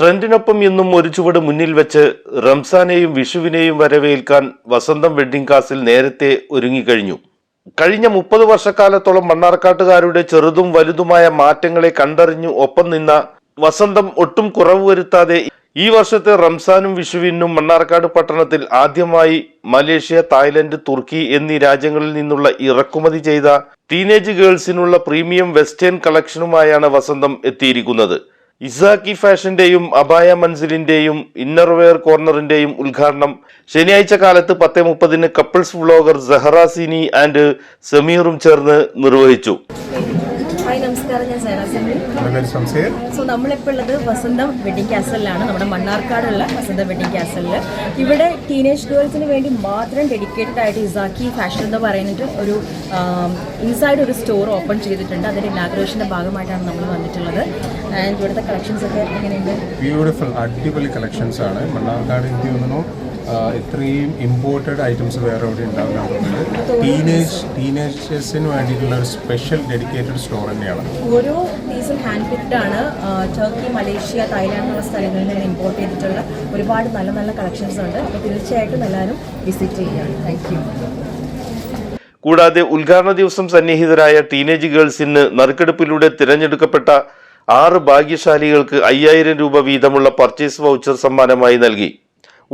ട്രെൻഡിനൊപ്പം എന്നും ഒരു ചുവട് മുന്നിൽ വെച്ച് റംസാനെയും വിഷുവിനെയും വരവേൽക്കാൻ വസന്തം വെഡ്ഡിംഗ് കാസിൽ നേരത്തെ ഒരുങ്ങിക്കഴിഞ്ഞു. കഴിഞ്ഞ മുപ്പത് വർഷക്കാലത്തോളം മണ്ണാർക്കാട്ടുകാരുടെ ചെറുതും വലുതുമായ മാറ്റങ്ങളെ കണ്ടറിഞ്ഞു ഒപ്പം നിന്ന വസന്തം ഒട്ടും കുറവ് വരുത്താതെ ഈ വർഷത്തെ റംസാനും വിഷുവിനും മണ്ണാർക്കാട് പട്ടണത്തിൽ ആദ്യമായി മലേഷ്യ തായ്ലൻഡ് തുർക്കി എന്നീ രാജ്യങ്ങളിൽ നിന്നുള്ള ഇറക്കുമതി ചെയ്ത ടീനേജ് ഗേൾസിനുള്ള പ്രീമിയം വെസ്റ്റേൺ കളക്ഷനുമായാണ് വസന്തം എത്തിയിരിക്കുന്നത്. ഇസാക്കി ഫാഷന്റെയും അബായ മൻസിലിന്റെയും ഇന്നർവെയർ കോർണറിന്റെയും ഉദ്ഘാടനം. ശനിയാഴ്ച കാലത്ത് പത്ത് മുപ്പതിന് കപ്പിൾസ് വ്ളോഗർ സഹറാസിനി ആൻഡ് സമീറും ചേർന്ന് നിർവഹിച്ചു. ഹായ് നമസ്കാരം. ഞാൻ സോ നമ്മളിപ്പോൾ ഉള്ളത് വസന്തം വെഡിങ് കാസലിലാണ്. നമ്മുടെ മണ്ണാർക്കാടുള്ള വസന്തം വെഡിങ് കാസലിൽ ഇവിടെ ടീനേജ് ഗേൾസിന് വേണ്ടി മാത്രം ഡെഡിക്കേറ്റഡ് ആയിട്ട് ഇസാക്കി ഫാഷൻ എന്ന് പറയുന്നിട്ട് ഒരു ഇൻസൈഡ് ഒരു സ്റ്റോർ ഓപ്പൺ ചെയ്തിട്ടുണ്ട്. അതിന്റെ ഇനാഗ്രേഷന്റെ ഭാഗമായിട്ടാണ് നമ്മൾ വന്നിട്ടുള്ളത്. ആൻഡ് ഇവിടുത്തെ കളക്ഷൻസ് ഒക്കെ എങ്ങനെയുണ്ട്? ബ്യൂട്ടിഫുൾ അടിപൊളി കളക്ഷൻസ് ആണ്. മണ്ണാർക്കാട് എനിക്ക് തോന്നുന്നു ഇത്രയും ഇമ്പോർട്ടഡ് ഐറ്റംസ് വേറെ എവിടെ ഉണ്ടാവില്ല. ടീനേജ് ടീനേജേഴ്സിന് വേണ്ടിയിട്ടുള്ള ഒരു സ്പെഷ്യൽ ഡെഡിക്കേറ്റഡ് സ്റ്റോർ തന്നെയാണ്. ഓരോ പീസും ഹാൻഡ് പിക്ഡ് ആണ്. ടർക്കി മലേഷ്യ തായ്ലാൻഡ് എന്നുള്ള സ്ഥലങ്ങളിൽ നിന്ന് ഇമ്പോർട്ട് ചെയ്തിട്ടുള്ള ഒരുപാട് നല്ല നല്ല കളക്ഷൻസ് ഉണ്ട്. അപ്പോൾ തീർച്ചയായിട്ടും എല്ലാവരും വിസിറ്റ് ചെയ്യുകയാണ് താങ്ക് യു കൂടാതെ ഉദ്ഘാടന ദിവസം സന്നിഹിതരായ ടീനേജ് ഗേൾസിന് നറുക്കെടുപ്പിലൂടെ തിരഞ്ഞെടുക്കപ്പെട്ട ആറ് ഭാഗ്യശാലികൾക്ക് അയ്യായിരം രൂപ വീതമുള്ള പർച്ചേസ് വൗച്ചർ സമ്മാനമായി നൽകി.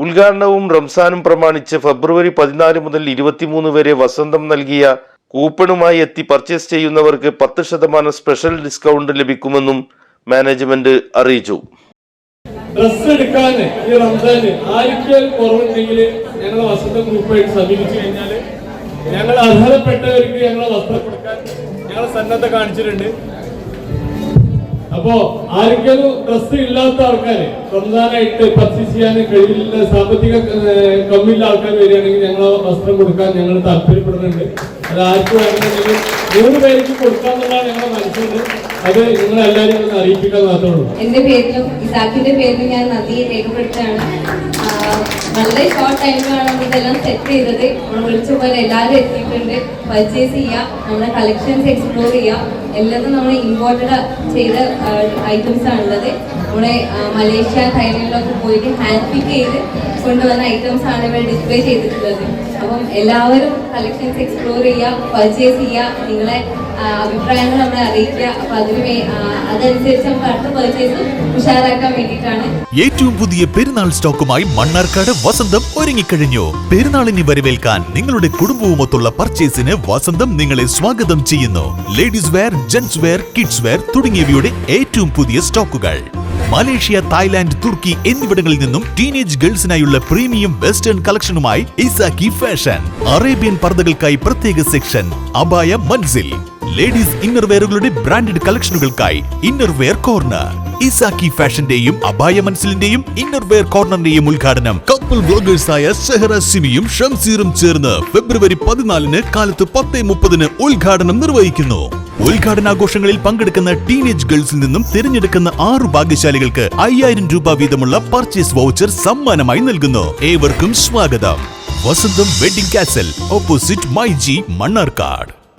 ഉദ്ഘാടനവും റംസാനും പ്രമാണിച്ച് ഫെബ്രുവരി പതിനാല് മുതൽ ഇരുപത്തിമൂന്ന് വരെ വസന്തം നൽകിയ കൂപ്പണുമായി എത്തി പർച്ചേസ് ചെയ്യുന്നവർക്ക് പത്ത് ശതമാനം സ്പെഷ്യൽ ഡിസ്കൗണ്ട് ലഭിക്കുമെന്നും മാനേജ്മെന്റ് അറിയിച്ചു. ഡ്രസ് എടുക്കാൻ ഈ റംസാന് ആർക്കും കുറവുണ്ടെങ്കിൽ ഞങ്ങൾ വസന്ത ഗ്രൂപ്പായിട്ട് സമീപിച്ചു കഴിഞ്ഞാൽ ഞങ്ങൾ അർഹതപ്പെട്ടവർക്ക് ഞങ്ങൾ വസ്ത്രം കൊടുക്കാൻ ഞങ്ങൾ സന്നദ്ധ കാണിച്ചിട്ടുണ്ട്. അപ്പോ ആർക്കെങ്കിലും ഡ്രസ് ഇല്ലാത്ത ആൾക്കാര് റംസാനായിട്ട് പർച്ചേസ് ചെയ്യാൻ കഴിയില്ല സാമ്പത്തിക കമ്മിയുള്ള ആൾക്കാർ വരികയാണെങ്കിൽ ഞങ്ങൾ വസ്ത്രം കൊടുക്കാൻ ഞങ്ങൾ താല്പര്യപ്പെടുന്നുണ്ട്. അത് ആർക്കും വേണമെങ്കിൽ മൂന്ന് പേർക്ക് കൊടുക്കാന്നുള്ളതാണ് ഞങ്ങളുടെ മനസ്സിലുണ്ട്. അത് നിങ്ങൾ എല്ലാവരും ഒന്ന് അറിയിപ്പിക്കാൻ മാത്രമേ എന്റെ പേരിലും ഇസാഖിന്റെ പേരിലും ഞാൻ നന്ദി രേഖപ്പെടുത്തുകയാണ്. വളരെ ഷോർട്ട് ടൈമിലാണ് ഇതെല്ലാം സെറ്റ് ചെയ്തത്. നമ്മൾ വിളിച്ച പോലെ എല്ലാവരും എത്തിയിട്ടുണ്ട്. പർച്ചേസ് ചെയ്യുക നമ്മുടെ കളക്ഷൻസ് എക്സ്പ്ലോർ ചെയ്യാം. എല്ലാം നമ്മൾ ഇമ്പോർട്ടഡ് ചെയ്ത ഐറ്റംസ് ആണുള്ളത്. നമ്മുടെ മലേഷ്യ തായ്ലൻഡിലൊക്കെ പോയിട്ട് ഹാൻഡ് പിക്ക് ചെയ്ത് കൊണ്ടുവന്ന ഐറ്റംസ് ആണ് ഇവിടെ ഡിസ്പ്ലേ ചെയ്തിട്ടുള്ളത്. അപ്പം എല്ലാവരും കളക്ഷൻസ് എക്സ്പ്ലോർ ചെയ്യുക പർച്ചേസ് ചെയ്യുക നിങ്ങളെ അഭിപ്രായങ്ങൾ നമ്മളെ അറിയിക്കുക. അപ്പൊ അതിന് അതനുസരിച്ച് നമുക്ക് അടുത്ത പർച്ചേസ് ഉഷാറാക്കാൻ വേണ്ടിയിട്ടാണ്. ഏറ്റവും പുതിയ പെരുന്നാൾ സ്റ്റോക്കുമായി മണ്ണാർക്കാട് വസന്തം ഒരുങ്ങിക്കഴിഞ്ഞു. പെരുന്നാളിനെ വരവേൽക്കാൻ നിങ്ങളുടെ കുടുംബവുമൊത്തുള്ള പർച്ചേസിന് വസന്തം നിങ്ങളെ സ്വാഗതം ചെയ്യുന്നു. Ladies wear gents wear kids wear തുടങ്ങിയവയുടെ ഏറ്റവും പുതിയ സ്റ്റോക്കുകൾ. മലേഷ്യ തായ്ലാന്റ് തുർക്കി എന്നിവിടങ്ങളിൽ നിന്നും ടീനേജ് ഗേൾസിനായുള്ള പ്രീമിയം വെസ്റ്റേൺ കളക്ഷനുമായി ഇസാക്കി ഫാഷൻ. അറേബ്യൻ പർദ്ദകൾക്കായി പ്രത്യേക സെക്ഷൻ അബായ മൻസിൽ. ലേഡീസ് ഇന്നർവെയറുകളുടെ ബ്രാൻഡഡ് കളക്ഷനുകൾക്കായി ഇന്നർവെയർ കോർണർ. ഇസാക്കി ഫാഷന്റെയും അബായ മൻസിലിന്റെയും ഇന്നർവെയർ കോർണറിന്റെയും ഉദ്ഘാടനം കപ്പിൾ ബ്ലോഗേഴ്സായ ഷെഹറ സിമിയും ഷംസീറും ചേർന്ന് ഫെബ്രുവരി പതിനാലിന് കാലത്ത് പത്ത് മുപ്പതിന് ഉദ്ഘാടനം നിർവഹിക്കുന്നു. ഉദ്ഘാടനാഘോഷങ്ങളിൽ പങ്കെടുക്കുന്ന ടീനേജ് ഗേൾസിൽ നിന്നും തിരഞ്ഞെടുക്കുന്ന ആറു ഭാഗ്യശാലികൾക്ക് അയ്യായിരം രൂപ വീതമുള്ള പർച്ചേസ് വൗച്ചർ സമ്മാനമായി നൽകുന്നു. ഏവർക്കും സ്വാഗതം. Vasantham wedding castle opposite MyG Mannarkkad.